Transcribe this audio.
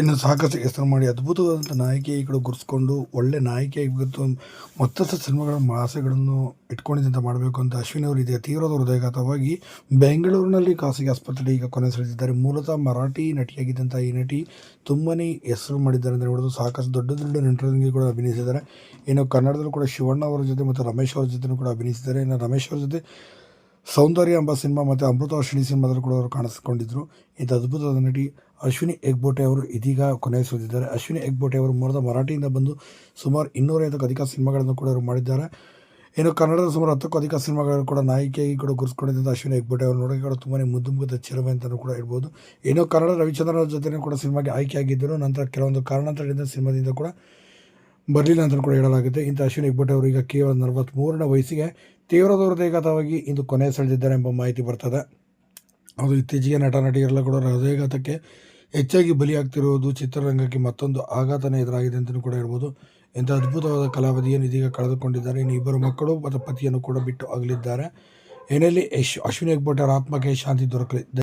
ಇನ್ನು ಸಾಕಷ್ಟು ಹೆಸರು ಮಾಡಿ ಅದ್ಭುತವಾದಂಥ ನಾಯಕಿಗಳು ಗುರುಸ್ಕೊಂಡು ಒಳ್ಳೆ ನಾಯಕಿ ಇವತ್ತು ಮತ್ತಷ್ಟು ಸಿನಿಮಾಗಳ ಆಸೆಗಳನ್ನು ಇಟ್ಕೊಂಡಿದ್ದಂತ ಮಾಡಬೇಕು ಅಂತ ಅಶ್ವಿನಿ ಅವರು ಇದೆ. ತೀವ್ರದ ಹೃದಯಘಾತವಾಗಿ ಬೆಂಗಳೂರಿನಲ್ಲಿ ಖಾಸಗಿ ಆಸ್ಪತ್ರೆಯಲ್ಲಿ ಈಗ ಕೊನೆಯುಸಿರೆಳಿದಿದ್ದಾರೆ ಮೂಲತಃ ಮರಾಠಿ ನಟಿಯಾಗಿದ್ದಂಥ ಈ ನಟಿ ತುಂಬಾ ಹೆಸರು ಮಾಡಿದ್ದಾರೆ ಅಂತ ನೋಡೋದು ಸಾಕಷ್ಟು ದೊಡ್ಡ ದೊಡ್ಡ ನಟರಿಗೆ ಕೂಡ ಅಭಿನಯಿಸಿದ್ದಾರೆ. ಇನ್ನು ಕನ್ನಡದಲ್ಲೂ ಕೂಡ ಶಿವಣ್ಣ ಅವರ ಜೊತೆ ಮತ್ತು ರಮೇಶ್ ಅವರ ಜೊತೆ ಕೂಡ ಅಭಿನಯಿಸಿದ್ದಾರೆ. ಇನ್ನು ರಮೇಶ್ ಅವರ ಜೊತೆ ಸೌಂದರ್ಯ ಎಂಬ ಸಿನಿಮಾ ಮತ್ತು ಅಮೃತ ವರ್ಷಿಣಿ ಸಿನಿಮಾದಲ್ಲೂ ಕೂಡ ಅವರು ಕಾಣಿಸಿಕೊಂಡಿದ್ದರು. ಇದು ಅದ್ಭುತವಾದ ನಟಿ ಅಶ್ವಿನಿ ಹೆಗ್ಬೋಟೆ ಅವರು ಇದೀಗ ಕೊನೆಯಿಸುತ್ತಿದ್ದಾರೆ ಅಶ್ವಿನಿ ಹೆಗ್ಬೋಟೆ ಅವರು ಮೂಲದ ಮರಾಠಿಯಿಂದ ಬಂದು ಸುಮಾರು ಇನ್ನೂರೈವತ್ತಕ್ಕೂ ಅಧಿಕ ಸಿನಿಮಾಗಳನ್ನು ಕೂಡ ಅವರು ಮಾಡಿದ್ದಾರೆ. ಇನ್ನು ಕನ್ನಡದ ಸುಮಾರು ಹತ್ತಕ್ಕೂ ಅಧಿಕ ಸಿನಿಮಾಗಳನ್ನು ಕೂಡ ನಾಯಕಿಯಾಗಿ ಕೂಡ ಗುರುಸ್ಕೊಂಡಿದ್ದಂಥ ಅಶ್ವಿನಿ ಹೆಗ್ಬೋಟೆ ಅವರು ನೋಡೋಕೆ ಕೂಡ ತುಂಬಾ ಮುದ್ದು ಮುಗಿದ ಚಿರವೆ ಅಂತಲೂ ಕೂಡ ಹೇಳ್ಬೋದು. ಇನ್ನು ಕನ್ನಡ ರವಿಚಂದ್ರನ ಜೊತೆನೂ ಕೂಡ ಸಿನಿಮಾಗೆ ಆಯ್ಕೆಯಾಗಿದ್ದರು. ನಂತರ ಕೆಲವೊಂದು ಕಾರಣಾಂತರದಿಂದ ಸಿನಿಮಾದಿಂದ ಕೂಡ ಬರಲಿಲ್ಲ ಅಂತಲೂ ಕೂಡ ಹೇಳಲಾಗುತ್ತೆ. ಇಂಥ ಅಶ್ವಿನಿ ಹೆಗ್ಬೋಟೆ ಅವರು ಈಗ ಕೇವಲ ನಲವತ್ತ್ಮೂರನೇ ವಯಸ್ಸಿಗೆ ತೀವ್ರ ಹೃದಯಘಾತವಾಗಿ ಇಂದು ಕೊನೆ ಸೆಳೆದಿದ್ದಾರೆ ಎಂಬ ಮಾಹಿತಿ ಬರ್ತದೆ. ಅದು ಇತ್ತೀಚೆಗೆ ನಟ ನಟಿಯರೆಲ್ಲ ಕೂಡ ಹೃದಯಘಾತಕ್ಕೆ ಹೆಚ್ಚಾಗಿ ಬಲಿಯಾಗ್ತಿರುವುದು ಚಿತ್ರರಂಗಕ್ಕೆ ಮತ್ತೊಂದು ಆಘಾತನೇ ಎದುರಾಗಿದೆ ಅಂತಲೂ ಕೂಡ ಹೇಳ್ಬೋದು. ಇಂಥ ಅದ್ಭುತವಾದ ಕಲಾವಿದೆಯನ್ನು ಇದೀಗ ಕಳೆದುಕೊಂಡಿದ್ದಾರೆ. ಇನ್ನು ಇಬ್ಬರು ಮಕ್ಕಳು ಮತ್ತು ಪತಿಯನ್ನು ಕೂಡ ಬಿಟ್ಟು ಆಗಲಿದ್ದಾರೆ ಏನೇಲಿ ಯಶ್ ಅಶ್ವಿನಿ ಹೆಗ್ಬಟ್ಟೆ ಅವರ ಆತ್ಮಕ್ಕೆ ಶಾಂತಿ ದೊರಕಲಿ